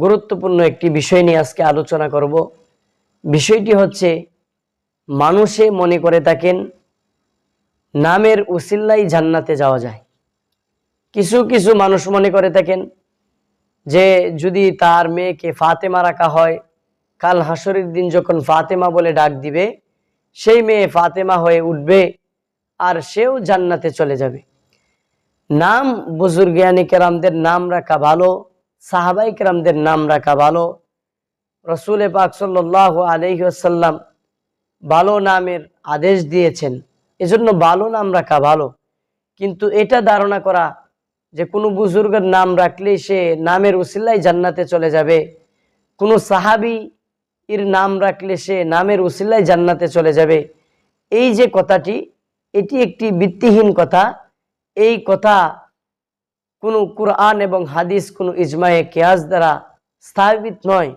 গুরুত্বপূর্ণ একটি বিষয় নিয়ে আজকে আলোচনা করব। বিষয়টি হচ্ছে, মানুষে মনে করে থাকেন, নামের উসিল্লাই জান্নাতে যাওয়া যায়। কিছু কিছু মানুষ মনে করে থাকেন যে, যদি তার মেয়েকে ফাতেমা রাখা হয়, কাল হাসরের দিন যখন ফাতেমা বলে ডাক দিবে, সেই মেয়ে ফাতেমা হয়ে উঠবে আর সেও জান্নাতে চলে যাবে। নাম বুজুর্গানি কেরামদের নাম রাখা ভালো। সাহাবাই কেরামদের নাম রাখা ভালো। রসুল পাক সাল্লাহ আলহিহাসাল্লাম ভালো নামের আদেশ দিয়েছেন। এজন্য ভালো নাম রাখা ভালো। কিন্তু এটা ধারণা করা যে কোনো বুজুর্গের নাম রাখলেই সে নামের উসিল্লাই জান্নাতে চলে যাবে। কোনো সাহাবি এর নাম রাখলে সে নামের উসিল্লাই জান্নাতে চলে যাবে। এই যে কথাটি, এটি একটি ভিত্তিহীন কথা। এই কথা কোনো কোরআন এবং হাদিস কোনো ইজমায়ে কেয়াস দ্বারা স্থাপিত নয়।